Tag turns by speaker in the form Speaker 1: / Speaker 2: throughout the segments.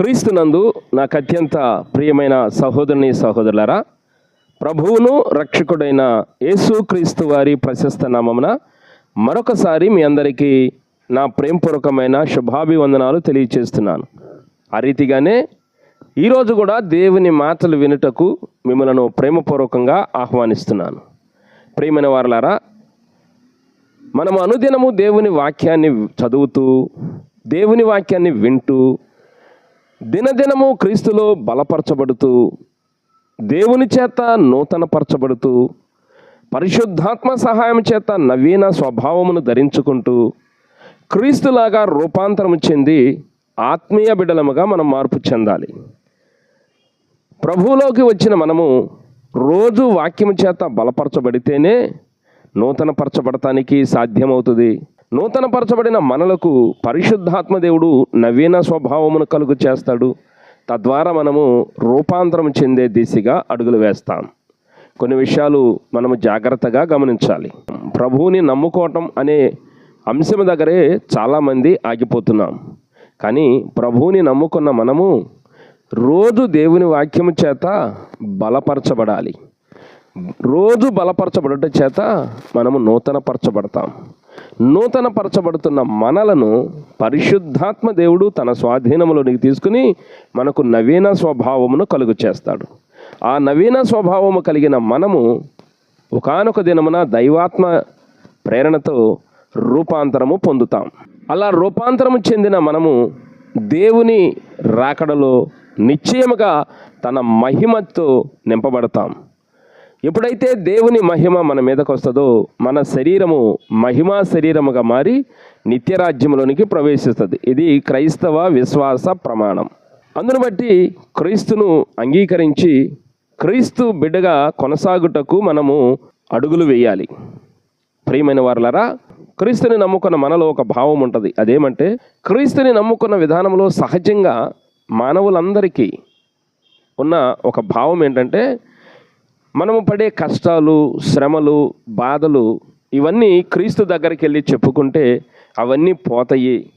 Speaker 1: క్రీస్తునందు నాకు అత్యంత ప్రియమైన సహోదరుని సహోదరులరా ప్రభువును రక్షకుడైన యేసు క్రీస్తు వారి ప్రశస్త నామమున మరొకసారి మీ అందరికీ నా ప్రేమపూర్వకమైన శుభాభివందనాలు తెలియచేస్తున్నాను. ఆ రీతిగానే ఈరోజు కూడా దేవుని మాటలు వినుటకు మిమ్మలను ప్రేమపూర్వకంగా ఆహ్వానిస్తున్నాను. ప్రేమైన వారలారా మనం అనుదినము దేవుని వాక్యాన్ని చదువుతూ దేవుని వాక్యాన్ని వింటూ దినదినము క్రీస్తులో బలపరచబడుతూ దేవుని చేత నూతనపరచబడుతూ పరిశుద్ధాత్మ సహాయం చేత నవీన స్వభావమును ధరించుకుంటూ క్రీస్తులాగా రూపాంతరము చెంది ఆత్మీయ బిడలముగా మనం మార్పు చెందాలి. ప్రభువులోకి వచ్చిన మనము రోజు వాక్యము చేత బలపరచబడితేనే నూతనపరచబడటానికి సాధ్యమవుతుంది. నూతనపరచబడిన మనలకు పరిశుద్ధాత్మ దేవుడు నవీన స్వభావమును కలుగు చేస్తాడు. తద్వారా మనము రూపాంతరం చెందే దిశగా అడుగులు వేస్తాం. కొన్ని విషయాలు మనము జాగ్రత్తగా గమనించాలి. ప్రభువుని నమ్ముకోవటం అనే అంశం దగ్గరే చాలామంది ఆగిపోతున్నాం. కానీ ప్రభువుని నమ్ముకున్న మనము రోజు దేవుని వాక్యము చేత బలపరచబడాలి. రోజు బలపరచబడట చేత మనము నూతనపరచబడతాం. నూతనపరచబడుతున్న మనలను పరిశుద్ధాత్మ దేవుడు తన స్వాధీనములోనికి తీసుకుని మనకు నవీన స్వభావమును కలుగు చేస్తాడు. ఆ నవీన స్వభావము కలిగిన మనము ఒకానొక దినమున దైవాత్మ ప్రేరణతో రూపాంతరము పొందుతాం. అలా రూపాంతరము చెందిన మనము దేవుని రాకడలో నిశ్చయముగా తన మహిమతో నింపబడతాం. ఎప్పుడైతే దేవుని మహిమ మన మీదకు వస్తుందో మన శరీరము మహిమా శరీరముగా మారి నిత్యరాజ్యంలోనికి ప్రవేశిస్తుంది. ఇది క్రైస్తవ విశ్వాస ప్రమాణం. అందును బట్టి క్రీస్తును అంగీకరించి క్రీస్తు బిడ్డగా కొనసాగుటకు మనము అడుగులు వేయాలి. ప్రియమైన వారులరా క్రీస్తుని నమ్ముకున్న మనలో ఒక భావం ఉంటుంది. అదేమంటే క్రీస్తుని నమ్ముకున్న విధానంలో సహజంగా మానవులందరికీ ఉన్న ఒక భావం ఏంటంటే మనము పడే కష్టాలు శ్రమలు బాధలు ఇవన్నీ క్రీస్తు దగ్గరికి వెళ్ళి చెప్పుకుంటే అవన్నీ పోతాయి.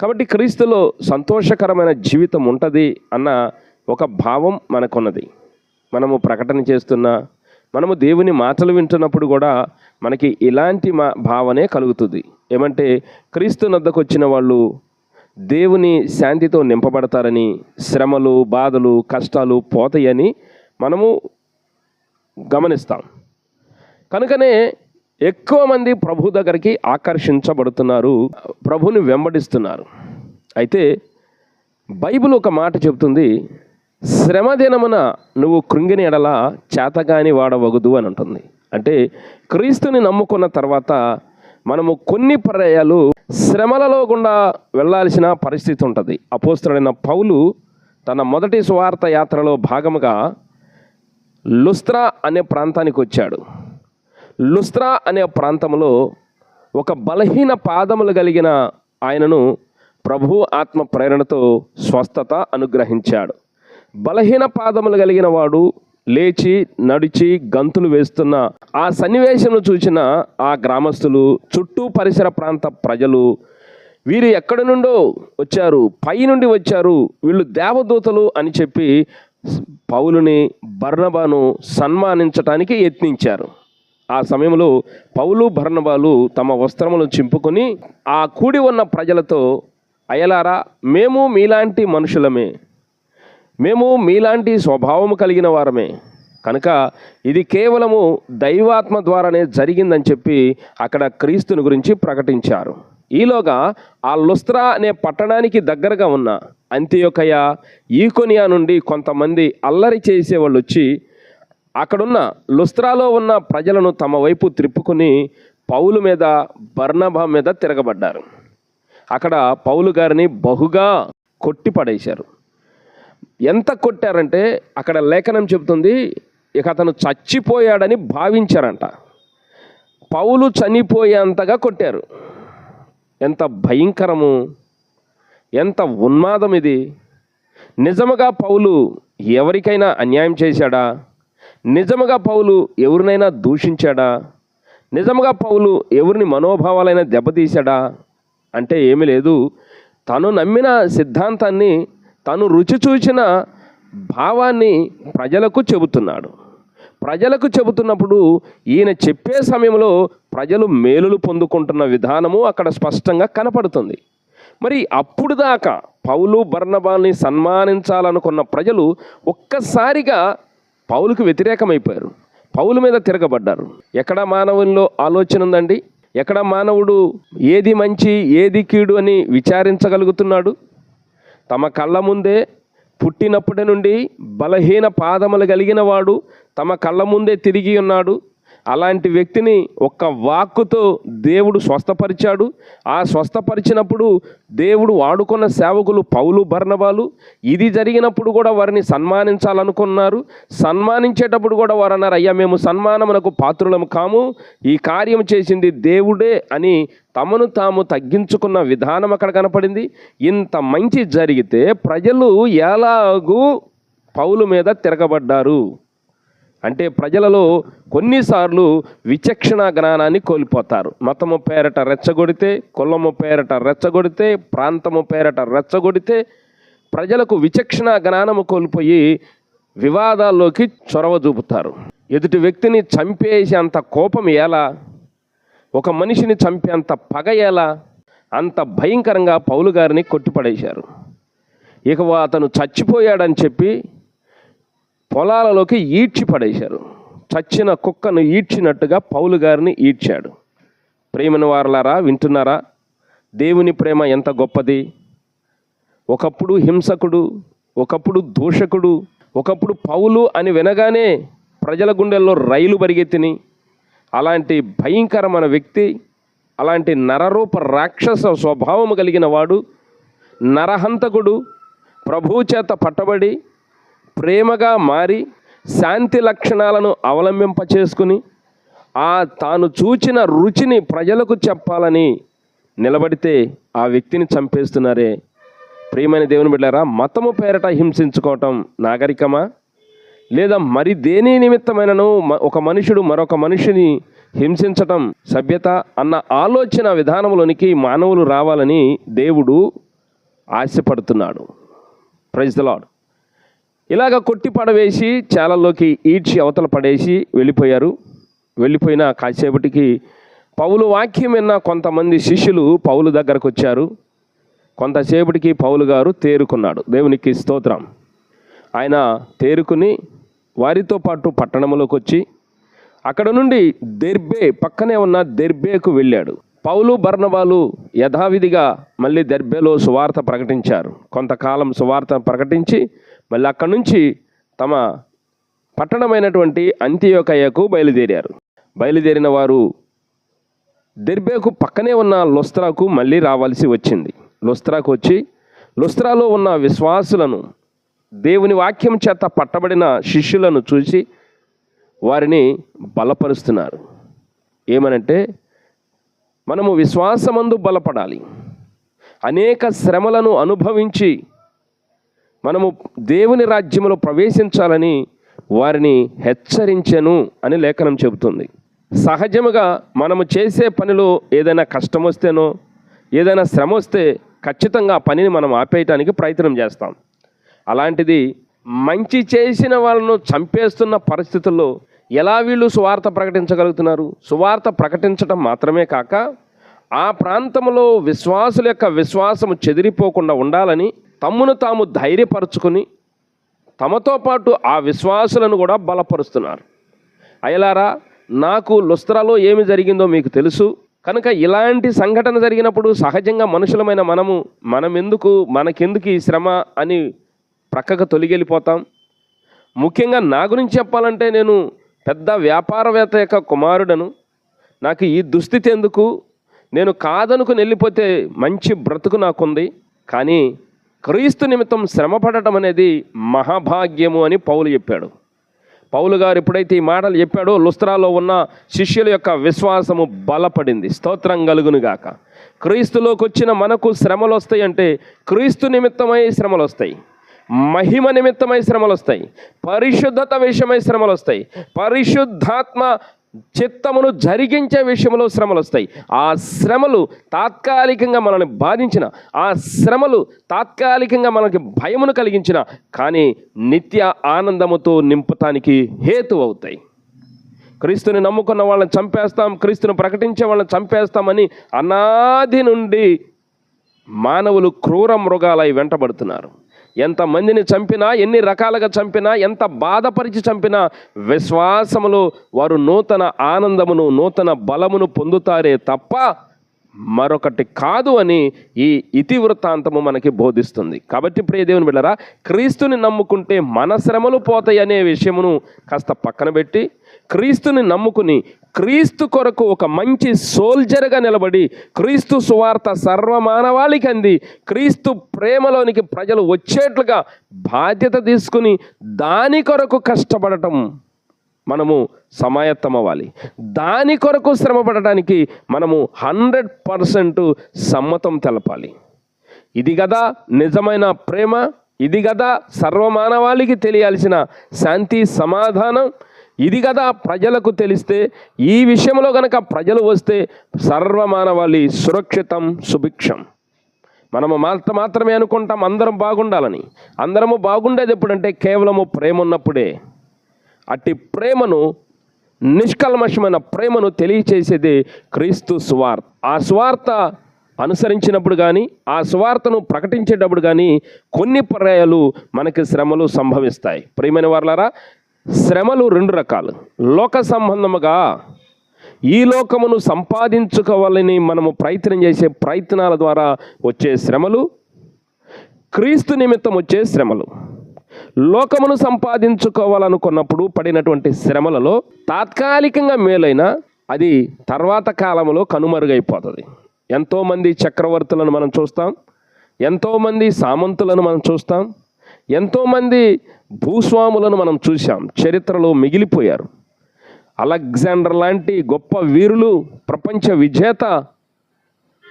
Speaker 1: కాబట్టి క్రీస్తులో సంతోషకరమైన జీవితం ఉంటుంది అన్న ఒక భావం మనకున్నది. మనము ప్రకటన చేస్తున్నా మనము దేవుని మాటలు వింటున్నప్పుడు కూడా మనకి ఇలాంటి మా భావనే కలుగుతుంది. ఏమంటే క్రీస్తు నద్దకు వచ్చిన వాళ్ళు దేవుని శాంతితో నింపబడతారని శ్రమలు బాధలు కష్టాలు పోతాయని మనము గమనిస్తాం. కనుకనే ఎక్కువ మంది ప్రభు దగ్గరికి ఆకర్షించబడుతున్నారు ప్రభుని వెంబడిస్తున్నారు. అయితే బైబిల్ ఒక మాట చెబుతుంది శ్రమ దినమున నువ్వు కృంగిని ఎడల చేతగాని వాడవగదు అని ఉంటుంది అంటే క్రీస్తుని నమ్ముకున్న తర్వాత మనము కొన్ని పర్యాయాలు శ్రమలలో గుండా వెళ్ళాల్సిన పరిస్థితి ఉంటుంది. అపోస్తుడైన పౌలు తన మొదటి స్వార్థ యాత్రలో భాగముగా లుస్త్రా అనే ప్రాంతానికి వచ్చాడు. లుస్త్రా అనే ప్రాంతంలో ఒక బలహీన పాదములు కలిగిన ఆయనను ప్రభు ఆత్మ ప్రేరణతో స్వస్థత అనుగ్రహించాడు. బలహీన పాదములు కలిగిన వాడు లేచి నడిచి గంతులు వేస్తున్న ఆ సన్నివేశం చూసిన ఆ గ్రామస్తులు చుట్టూ పరిసర ప్రాంత ప్రజలు వీరు ఎక్కడి నుండో వచ్చారు పై నుండి వచ్చారు వీళ్ళు దేవదూతలు అని చెప్పి పౌలుని బర్ణబాను సన్మానించటానికి యత్నించారు. ఆ సమయంలో పౌలు భర్ణబాలు తమ వస్త్రములు చింపుకొని ఆ కూడి ఉన్న ప్రజలతో అయలారా మేము మీలాంటి మనుషులమే. మేము మీలాంటి స్వభావము కలిగిన వారమే. కనుక ఇది కేవలము దైవాత్మ ద్వారానే జరిగిందని చెప్పి అక్కడ క్రీస్తుని గురించి ప్రకటించారు. ఈలోగా ఆ లుస్త్రా అనే పట్టణానికి దగ్గరగా ఉన్న అంత్యొకయ ఈకొనియా నుండి కొంతమంది అల్లరి చేసేవాళ్ళు వచ్చి అక్కడున్న లుస్త్రాలో ఉన్న ప్రజలను తమ వైపు త్రిప్పుకొని పౌలు మీద బర్ణభా మీద తిరగబడ్డారు. అక్కడ పౌలు గారిని బహుగా కొట్టి పడేశారు ఎంత కొట్టారంటే అక్కడ లేఖనం చెబుతుంది ఇక అతను చచ్చిపోయాడని భావించారంట. పౌలు చనిపోయేంతగా కొట్టారు. ఎంత భయంకరము! ఎంత ఉన్మాదం ఇది. నిజముగా పౌలు ఎవరికైనా అన్యాయం చేశాడా? నిజముగా పౌలు ఎవరినైనా దూషించాడా? నిజముగా పౌలు ఎవరిని మనోభావాలైనా దెబ్బతీశాడా? అంటే ఏమీ లేదు. తను నమ్మిన సిద్ధాంతాన్ని తను రుచి చూచిన భావాన్ని ప్రజలకు చెబుతున్నాడు. ప్రజలకు చెబుతున్నప్పుడు ఈయన చెప్పే సమయంలో ప్రజలు మేలులు పొందుకుంటున్న విధానము అక్కడ స్పష్టంగా కనపడుతుంది. మరి అప్పుడు దాకా పౌలు బర్ణబాల్ని సన్మానించాలనుకున్న ప్రజలు ఒక్కసారిగా పౌలుకు వ్యతిరేకమైపోయారు. పౌలు మీద తిరగబడ్డారు. ఎక్కడ మానవుల్లో ఆలోచన ఉందండి? ఎక్కడ మానవుడు ఏది మంచి ఏది కీడు అని విచారించగలుగుతున్నాడు? తమ కళ్ళ ముందే పుట్టినప్పటి నుండి బలహీన పాదములు కలిగిన వాడు తమ కళ్ళ ముందే తిరిగి ఉన్నాడు. అలాంటి వ్యక్తిని ఒక్క వాక్కుతో దేవుడు స్వస్థపరిచాడు. ఆ స్వస్థపరిచినప్పుడు దేవుడు వాడుకున్న సేవకులు పౌలు భర్ణవాలు ఇది జరిగినప్పుడు కూడా వారిని సన్మానించాలనుకున్నారు. సన్మానించేటప్పుడు కూడా వారు అన్నారు అయ్యా మేము సన్మానమునకు పాత్రులము కాము. ఈ కార్యం చేసింది దేవుడే అని తమను తాము తగ్గించుకున్న విధానం అక్కడ కనపడింది. ఇంత మంచి జరిగితే ప్రజలు ఎలాగూ పౌలు మీద తిరగబడ్డారు. అంటే ప్రజలలో కొన్నిసార్లు విచక్షణ జ్ఞానాన్ని కోల్పోతారు. మతము పేరట రెచ్చగొడితే కులము పేరట రెచ్చగొడితే ప్రాంతము పేరట రెచ్చగొడితే ప్రజలకు విచక్షణ జ్ఞానము కోల్పోయి వివాదాల్లోకి చొరవ చూపుతారు. ఎదుటి వ్యక్తిని చంపేసి అంత కోపం ఎలా? ఒక మనిషిని చంపేంత పగ ఎలా? అంత భయంకరంగా పౌలు గారిని కొట్టిపడేశారు. ఇక అతను చచ్చిపోయాడని చెప్పి పొలాలలోకి ఈడ్చి పడేశారు. చచ్చిన కుక్కను ఈడ్చినట్టుగా పౌలు గారిని ఈడ్చాడు. ప్రేమను వారలారా వింటున్నారా? దేవుని ప్రేమ ఎంత గొప్పది? ఒకప్పుడు హింసకుడు ఒకప్పుడు దూషకుడు ఒకప్పుడు పౌలు అని వినగానే ప్రజల గుండెల్లో రైలు పరిగెత్తిని అలాంటి భయంకరమైన వ్యక్తి అలాంటి నరరూప రాక్షస స్వభావము కలిగిన వాడు నరహంతకుడు ప్రభువు చేత పట్టబడి ప్రేమగా మారి శాంతి లక్షణాలను అవలంబింప చేసుకుని ఆ తాను చూచిన రుచిని ప్రజలకు చెప్పాలని నిలబడితే ఆ వ్యక్తిని చంపేస్తున్నారే. ప్రియమైన దేవుని బిడ్డారా మతము పేరట హింసించుకోవటం నాగరికమా? లేదా మరి దేని నిమిత్తమైనను ఒక మనుషుడు మరొక మనిషిని హింసించటం సభ్యత అన్న ఆలోచన విధానంలోనికి మానవులు రావాలని దేవుడు ఆశపడుతున్నాడు. ప్రైజ్ ద లాడ్ ఇలాగ కొట్టి పడవేసి చేలల్లోకి ఈడ్చి అవతల పడేసి వెళ్ళిపోయారు. వెళ్ళిపోయిన కాసేపటికి పౌలు వాక్యం విన్న కొంతమంది శిష్యులు పౌలు దగ్గరకు వచ్చారు. కొంతసేపటికి పౌలు గారు తేరుకున్నాడు. దేవునికి స్తోత్రం. ఆయన తేరుకుని వారితో పాటు పట్టణంలోకి వచ్చి అక్కడ నుండి దెర్బే పక్కనే ఉన్న దెర్బేకు వెళ్ళాడు. పౌలు బర్ణబాలు యథావిధిగా మళ్ళీ దెర్బేలో సువార్త ప్రకటించారు. కొంతకాలం సువార్త ప్రకటించి మళ్ళీ అక్కడి నుంచి తమ పట్టణమైనటువంటి అంత్యోకయ్యకు బయలుదేరారు. బయలుదేరిన వారు దెర్బేకు పక్కనే ఉన్న లొస్త్రాకు మళ్ళీ రావాల్సి వచ్చింది. లొస్త్రాకు వచ్చి లొస్త్రాలో ఉన్న విశ్వాసులను దేవుని వాక్యం చేత పట్టబడిన శిష్యులను చూసి వారిని బలపరుస్తున్నారు. ఏమనంటే మనము విశ్వాసమందు బలపడాలి. అనేక శ్రమలను అనుభవించి మనము దేవుని రాజ్యములో ప్రవేశించాలని వారిని హెచ్చరించను అని లేఖనం చెబుతుంది. సహజముగా మనము చేసే పనిలో ఏదైనా కష్టం వస్తేనో ఏదైనా శ్రమ వస్తే ఖచ్చితంగా ఆ పనిని మనం ఆపేయటానికి ప్రయత్నం చేస్తాం. అలాంటిది మంచి చేసిన వాళ్ళను చంపేస్తున్న పరిస్థితుల్లో ఎలా వీళ్ళు సువార్త ప్రకటించగలుగుతున్నారు? సువార్త ప్రకటించడం మాత్రమే కాక ఆ ప్రాంతంలో విశ్వాసుల యొక్క విశ్వాసము చెదిరిపోకుండా ఉండాలని తమ్మును తాము ధైర్యపరుచుకుని తమతో పాటు ఆ విశ్వాసులను కూడా బలపరుస్తున్నారు. అయలారా నాకు లుస్త్రాలో ఏమి జరిగిందో మీకు తెలుసు. కనుక ఇలాంటి సంఘటన జరిగినప్పుడు సహజంగా మనుషులమైన మనము మనమెందుకు మనకెందుకు ఈ శ్రమ అని ప్రక్కకు తొలిగెళ్ళిపోతాం. ముఖ్యంగా నా గురించి చెప్పాలంటే నేను పెద్ద వ్యాపారవేత్త యొక్క కుమారుడను. నాకు ఈ దుస్థితి ఎందుకు? నేను కాదనుకుని వెళ్ళిపోతే మంచి బ్రతుకు నాకుంది. కానీ క్రీస్తు నిమిత్తం శ్రమపడటం అనేది మహాభాగ్యము అని పౌలు చెప్పాడు. పౌలు గారు ఎప్పుడైతే ఈ మాటలు చెప్పాడో లుస్త్రాలో ఉన్న శిష్యుల యొక్క విశ్వాసము బలపడింది. స్తోత్రం కలుగునుగాక క్రీస్తులోకి వచ్చిన మనకు శ్రమలు వస్తాయి అంటే క్రీస్తు నిమిత్తమై శ్రమలు వస్తాయి మహిమ నిమిత్తమై శ్రమలు వస్తాయి పరిశుద్ధత విషయమై శ్రమలు వస్తాయి పరిశుద్ధాత్మ చిత్తమును జరిగించే విషయంలో శ్రమలు వస్తాయి. ఆ శ్రమలు తాత్కాలికంగా మనల్ని బాధించిన ఆ శ్రమలు తాత్కాలికంగా మనకి భయమును కలిగించిన కానీ నిత్య ఆనందముతో నింపటానికి హేతు అవుతాయి. క్రీస్తుని నమ్ముకున్న వాళ్ళని చంపేస్తాం క్రీస్తుని ప్రకటించే వాళ్ళని చంపేస్తామని అనాది నుండి మానవులు క్రూర మృగాలై వెంటబడుతున్నారు. ఎంతమందిని చంపినా ఎన్ని రకాలుగా చంపినా ఎంత బాధపరిచి చంపినా విశ్వాసములో వారు నూతన ఆనందమును నూతన బలమును పొందుతారే తప్ప మరొకటి కాదు అని ఈ ఇతివృత్తాంతము మనకి బోధిస్తుంది. కాబట్టి ప్రియ దేవుని బిళ్ళరా క్రీస్తుని నమ్ముకుంటే మన శ్రమలు పోతాయి అనే విషయమును కాస్త పక్కన పెట్టి క్రీస్తుని నమ్ముకుని క్రీస్తు కొరకు ఒక మంచి సోల్జర్గా నిలబడి క్రీస్తు సువార్త సర్వమానవాళికి అంది క్రీస్తు ప్రేమలోనికి ప్రజలు వచ్చేట్లుగా బాధ్యత తీసుకుని దాని కొరకు కష్టపడటం మనము సమాయత్తం అవ్వాలి దాని కొరకు శ్రమపడటానికి మనము హండ్రెడ్ పర్సెంట్ సమ్మతం తెలపాలి. ఇది కదా నిజమైన ప్రేమ ఇది కదా సర్వమానవాళికి తెలియాల్సిన శాంతి సమాధానం ఇది కదా ప్రజలకు తెలిస్తే ఈ విషయంలో కనుక ప్రజలు వస్తే సర్వమానవాళి సురక్షితం సుభిక్షం. మనము మాత్ర మాత్రమే అనుకుంటాం అందరం బాగుండాలని. అందరము బాగుండేది ఎప్పుడంటే కేవలము ప్రేమ ఉన్నప్పుడే అట్టి ప్రేమను నిష్కల్మషమైన ప్రేమను తెలియచేసేది క్రీస్తు స్వార్థ. ఆ స్వార్థ అనుసరించినప్పుడు కానీ ఆ స్వార్థను ప్రకటించేటప్పుడు కానీ కొన్ని పర్యాయాలు మనకి శ్రమలు సంభవిస్తాయి. ప్రియమైన వారులారా శ్రమలు రెండు రకాలు. లోక సంబంధముగా ఈ లోకమును సంపాదించుకోవాలని మనము ప్రయత్నం చేసే ప్రయత్నాల ద్వారా వచ్చే శ్రమలు క్రీస్తు నిమిత్తం వచ్చే శ్రమలు. లోకమును సంపాదించుకోవాలనుకున్నప్పుడు పడినటువంటి శ్రమలలో తాత్కాలికంగా మేలైన అది తర్వాత కాలంలో కనుమరుగైపోతుంది. ఎంతోమంది చక్రవర్తులను మనం చూస్తాం ఎంతోమంది సామంతులను మనం చూస్తాం ఎంతోమంది భూస్వాములను మనం చూసాం చరిత్రలో మిగిలిపోయారు. అలెగ్జాండర్ లాంటి గొప్ప వీరులు ప్రపంచ విజేత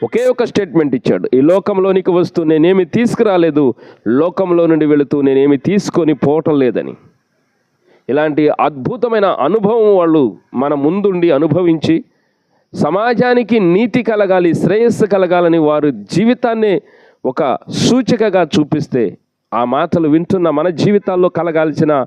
Speaker 1: ఒకే ఒక స్టేట్మెంట్ ఇచ్చాడు. ఈ లోకంలోనికి వస్తూ నేనేమి తీసుకురాలేదు లోకంలో నుండి వెళుతూ నేనేమి తీసుకొని పోవటం లేదని. ఇలాంటి అద్భుతమైన అనుభవం వాళ్ళు మన ముందుండి అనుభవించి సమాజానికి నీతి కలగాలి శ్రేయస్సు కలగాలని వారు జీవితాన్ని ఒక సూచికగా చూపిస్తే ఆ మాటలు వింటున్న మన జీవితాల్లో కలగాల్సిన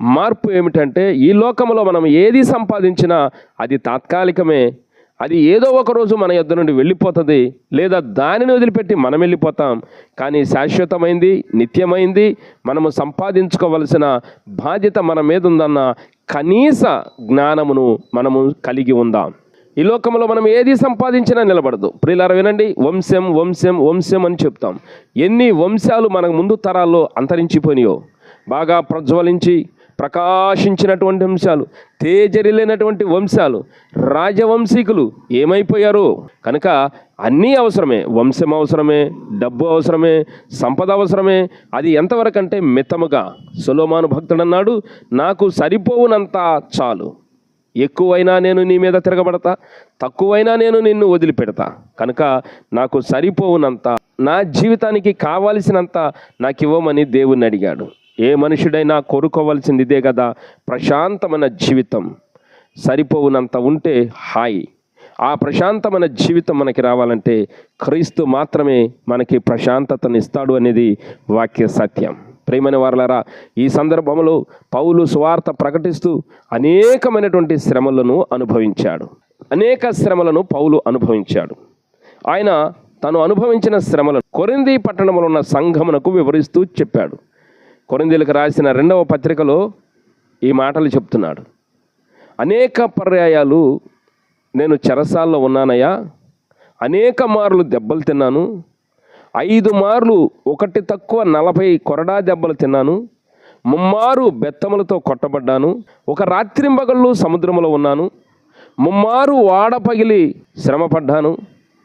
Speaker 1: మార్పు ఏమిటంటే ఈ లోకంలో మనం ఏది సంపాదించినా అది తాత్కాలికమే. అది ఏదో ఒక రోజు మన యొద్ నుండి వెళ్ళిపోతుంది లేదా దానిని వదిలిపెట్టి మనం వెళ్ళిపోతాం. కానీ శాశ్వతమైంది నిత్యమైంది మనము సంపాదించుకోవలసిన బాధ్యత మన మీద ఉందన్న కనీస జ్ఞానమును మనము కలిగి ఉందాం. ఈ లోకంలో మనం ఏది సంపాదించినా నిలబడదు. ప్రియులారా వినండి వంశం వంశం వంశం అని చెప్తాం. ఎన్ని వంశాలు మనకు ముందు తరాల్లో అంతరించిపోయినాయో బాగా ప్రజ్వలించి ప్రకాశించినటువంటి వంశాలు తేజరిలేనటువంటి వంశాలు రాజవంశీకులు ఏమైపోయారు? కనుక అన్నీ అవసరమే. వంశం అవసరమే డబ్బు అవసరమే సంపద అవసరమే. అది ఎంతవరకు అంటే మితముగా. సులోమాను భక్తుడు అన్నాడు నాకు సరిపోవునంత చాలు. ఎక్కువైనా నేను నీ మీద తిరగబడతా తక్కువైనా నేను నిన్ను వదిలిపెడతా. కనుక నాకు సరిపోవునంత నా జీవితానికి కావలసినంత నాకు ఇవ్వమని దేవుణ్ణి అడిగాడు. ఏ మనుషుడైనా కోరుకోవాల్సింది ఇదే కదా ప్రశాంతమైన జీవితం. సరిపోవునంత ఉంటే హాయి. ఆ ప్రశాంతమైన జీవితం మనకి రావాలంటే క్రీస్తు మాత్రమే మనకి ప్రశాంతతను ఇస్తాడు అనేది వాక్య సత్యం ప్రేమైన వారలారా ఈ సందర్భంలో పౌలు సువార్త ప్రకటిస్తూ అనేకమైనటువంటి శ్రమలను అనుభవించాడు. అనేక శ్రమలను పౌలు అనుభవించాడు. ఆయన తను అనుభవించిన శ్రమలను కొరింది పట్టణంలో ఉన్న సంఘమునకు వివరిస్తూ చెప్పాడు. కొరిందీలకు రాసిన రెండవ పత్రికలో ఈ మాటలు చెప్తున్నాడు. అనేక పర్యాయాలు నేను చెరసాల్లో ఉన్నానయ్యా అనేక మార్లు దెబ్బలు తిన్నాను ఐదు మార్లు ఒకటి తక్కువ నలభై కొరడా దెబ్బలు తిన్నాను. ముమ్మారు బెత్తములతో కొట్టబడ్డాను. ఒక రాత్రింబగళ్ళు సముద్రంలో ఉన్నాను. ముమ్మారు వాడ పగిలి శ్రమపడ్డాను.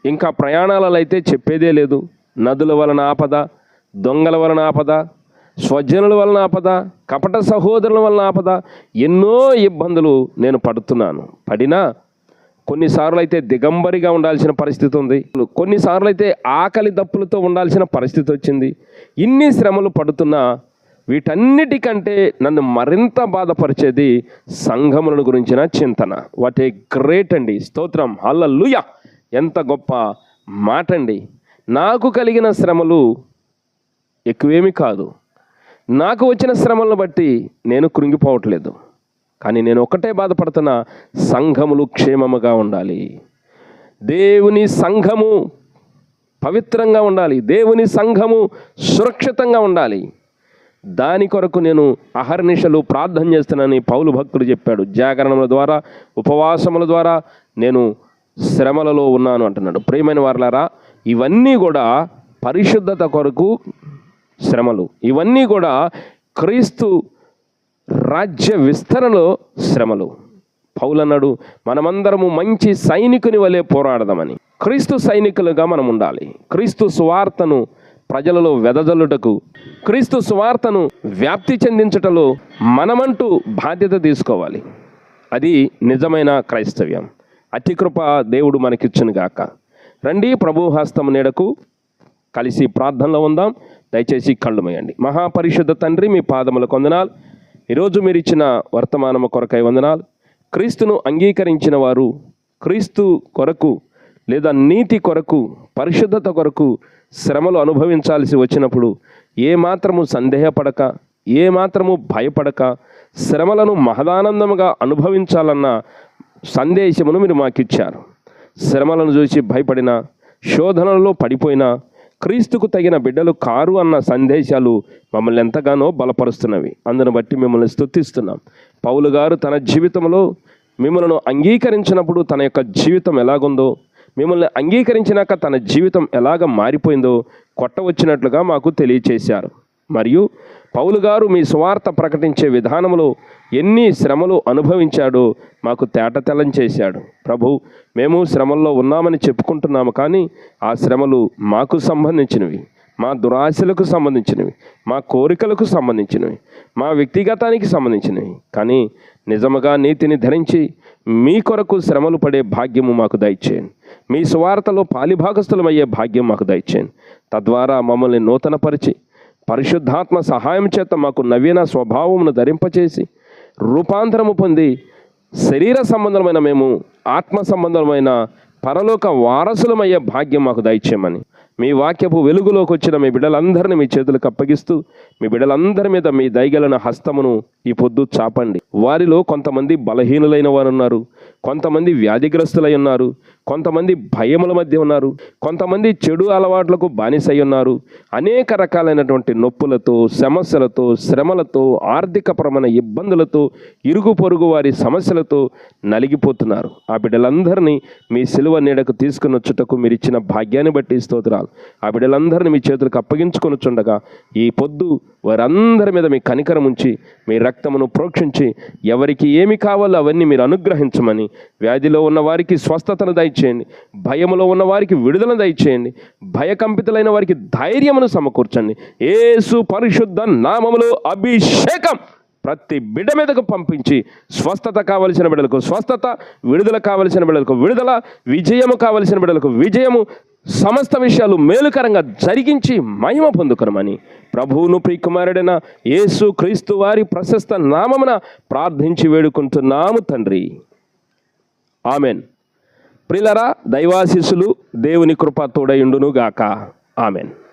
Speaker 1: ఇంకా ప్రయాణాలలో అయితే చెప్పేదే లేదు. నదుల వలన ఆపద దొంగల వలన ఆపద స్వజనుల వలన ఆపద కపట సహోదరుల వలన ఆపద ఎన్నో ఇబ్బందులు నేను పడుతున్నాను. పడినా కొన్నిసార్లు అయితే దిగంబరిగా ఉండాల్సిన పరిస్థితి ఉంది. కొన్నిసార్లు అయితే ఆకలి దప్పులతో ఉండాల్సిన పరిస్థితి వచ్చింది. ఇన్ని శ్రమలు పడుతున్నా వీటన్నిటికంటే నన్ను మరింత బాధపరిచేది సంఘములను గురించిన చింతన. వాట్ ఏ గ్రేట్ అండి. స్తోత్రం. హల్లెలూయా. ఎంత గొప్ప మాట అండి నాకు కలిగిన శ్రమలు ఎక్కువేమీ కాదు. నాకు వచ్చిన శ్రమలను బట్టి నేను కృంగిపోవట్లేదు. కానీ నేను ఒకటే బాధపడుతున్న సంఘములు క్షేమముగా ఉండాలి. దేవుని సంఘము పవిత్రంగా ఉండాలి. దేవుని సంఘము సురక్షితంగా ఉండాలి. దాని కొరకు నేను అహర్నిశలు ప్రార్థన చేస్తున్నానని పౌలు భక్తుడు చెప్పాడు. జాగరణముల ద్వారా ఉపవాసముల ద్వారా నేను శ్రమలలో ఉన్నాను అంటున్నాడు. ప్రియమైన వారలారా ఇవన్నీ కూడా పరిశుద్ధత కొరకు శ్రమలు. ఇవన్నీ కూడా క్రీస్తు రాజ్య విస్తరణలో శ్రమలు. పౌలన్నాడు మనమందరము మంచి సైనికుని వలె పోరాడదామని. క్రీస్తు సైనికులుగా మనం ఉండాలి క్రీస్తు సువార్తను ప్రజలలో వెదజల్లుటకు క్రీస్తు సువార్తను వ్యాప్తి చెందించుటలో మనమంటూ బాధ్యత తీసుకోవాలి. అది నిజమైన క్రైస్తవ్యం. అతి కృప దేవుడు మనకిచ్చును గాక. రండి ప్రభు హస్తం నీడకు కలిసి ప్రార్థనలో ఉందాం. దయచేసి కళ్ళు మహా మహాపరిశుద్ధ తండ్రి మీ పాదముల కొందనాలు ఈరోజు మీరు ఇచ్చిన వర్తమానము కొరకై వందనాలు. క్రీస్తును అంగీకరించిన వారు క్రీస్తు కొరకు లేదా నీతి కొరకు పరిశుద్ధత కొరకు శ్రమలు అనుభవించాల్సి వచ్చినప్పుడు ఏ మాత్రము సందేహపడక ఏ మాత్రము భయపడక శ్రమలను మహదానందముగా అనుభవించాలన్న సందేశమును మీరు మాకిచ్చారు. శ్రమలను చూసి భయపడిన శోధనలలో పడిపోయినా క్రీస్తుకు తగిన బిడ్డలు కారు అన్న సందేశాలు మమ్మల్ని ఎంతగానో బలపరుస్తున్నవి. అందును బట్టి మిమ్మల్ని స్థుతిస్తున్నాం పౌలు గారు తన జీవితంలో మిమ్మల్ని అంగీకరించినప్పుడు తన యొక్క జీవితం ఎలాగుందో మిమ్మల్ని అంగీకరించినాక తన జీవితం ఎలాగ మారిపోయిందో కొట్టవచ్చినట్లుగా మాకు తెలియచేశారు. మరియు పౌలు గారు మీ సువార్త ప్రకటించే విధానంలో ఎన్ని శ్రమలు అనుభవించాడో మాకు తేటతెల్లం చేశాడు. ప్రభు మేము శ్రమల్లో ఉన్నామని చెప్పుకుంటున్నాము కానీ ఆ శ్రమలు మాకు సంబంధించినవి మా దురాశలకు సంబంధించినవి మా కోరికలకు సంబంధించినవి మా వ్యక్తిగతానికి సంబంధించినవి. కానీ నిజముగా నీతిని ధరించి మీ కొరకు శ్రమలు పడే భాగ్యము మాకు దయచేయండి. మీ సువార్తలో పాలిభాగస్థులమయ్యే భాగ్యం మాకు దయచేయండి. తద్వారా మమ్మల్ని నూతనపరిచి పరిశుద్ధాత్మ సహాయం చేత మాకు నవీన స్వభావమును ధరింపచేసి రూపాంతరము పొంది శరీర సంబంధమైన మేము ఆత్మ సంబంధమైన పరలోక వారసులమయ్యే భాగ్యం మాకు దయచేయమని. మీ వాక్యపు వెలుగులోకి వచ్చిన మీ బిడ్డలందరినీ మీ చేతులకు అప్పగిస్తూ మీ బిడ్డలందరి మీద మీ దయగలన హస్తమును ఈ పొద్దు చాపండి. వారిలో కొంతమంది బలహీనులైన వారు ఉన్నారు కొంతమంది వ్యాధిగ్రస్తులై ఉన్నారు. కొంతమంది భయముల మధ్య ఉన్నారు. కొంతమంది చెడు అలవాట్లకు బానిసై ఉన్నారు. అనేక రకాలైనటువంటి నొప్పులతో సమస్యలతో శ్రమలతో ఆర్థికపరమైన ఇబ్బందులతో ఇరుగు పొరుగు వారి సమస్యలతో నలిగిపోతున్నారు. ఆ బిడ్డలందరినీ మీ సిలువ నీడకు తీసుకుని వచ్చుటకు మీరు ఇచ్చిన భాగ్యాన్ని బట్టి స్తోత్రాలు. ఆ బిడ్డలందరినీ మీ చేతులకు అప్పగించుకొని చుండగా ఈ పొద్దు వారందరి మీద మీ కనికరం ఉంచి మీ రక్తమును ప్రోక్షించి ఎవరికి ఏమి కావాలో అవన్నీ మీరు అనుగ్రహించమని వ్యాధిలో ఉన్న వారికి స్వస్థతను దయచేయండి భయములో ఉన్న వారికి విడుదల దయచేయండి భయకంపితులైన వారికి ధైర్యమును సమకూర్చండి. ఏసు పరిశుద్ధ నామములో అభిషేకం ప్రతి బిడ్డ మీదకు పంపించి స్వస్థత కావలసిన బిడ్డలకు స్వస్థత విడుదల కావలసిన బిడ్డలకు విడుదల విజయము కావలసిన బిడ్డలకు విజయము సమస్త విషయాలు మేలుకరంగా జరిగించి మహిమ పొందుకునమని ప్రభువును ప్రియకుమారుడైన యేసు క్రీస్తు వారి ప్రశస్త నామమున ప్రార్థించి వేడుకుంటున్నాము తండ్రి. ఆమెన్. ప్రిలరా దైవాశిస్సులు దేవుని కృప గాక ఆమెన్.